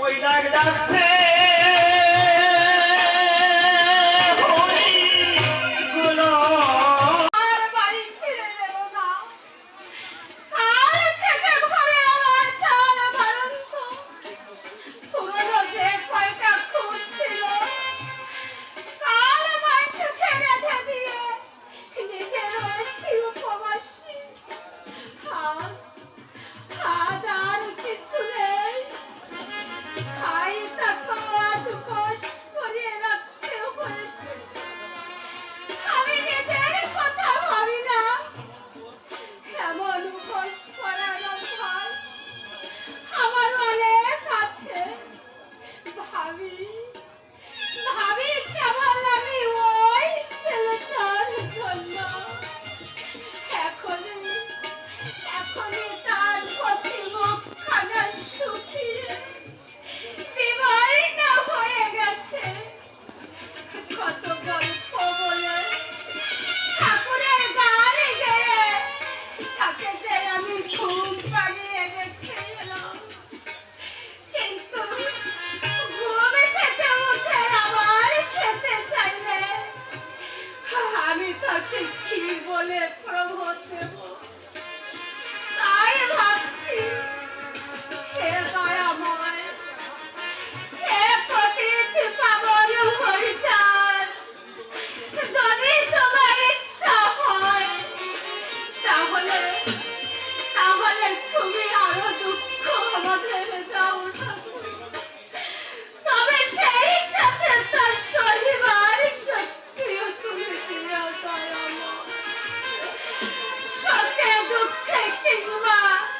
for United States. 真的吗？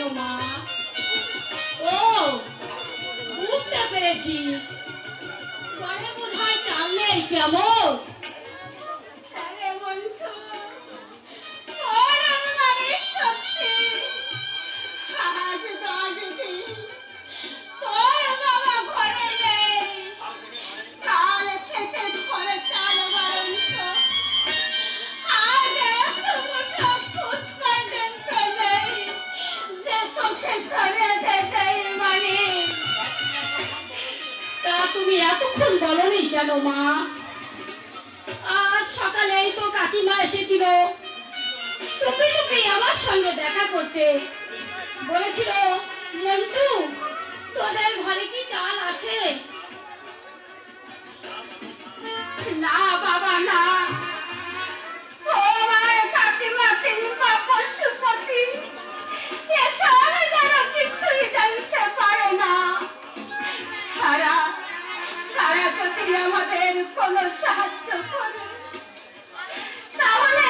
গেল মা। ও বুঝতে পেরেছি। পরে বোধ চাল নেই কেমন? তুমি এতক্ষণ বলনি কেন, মা? আজ সকালে তো কাকিমা এসেছিল। চুপি চুপি আমার সঙ্গে দেখা করতে। বলেছিল, মন্টু, তোদের ঘরে কি চাল আছে? যদি আমাদের কোনো সাহায্য করে তাহলে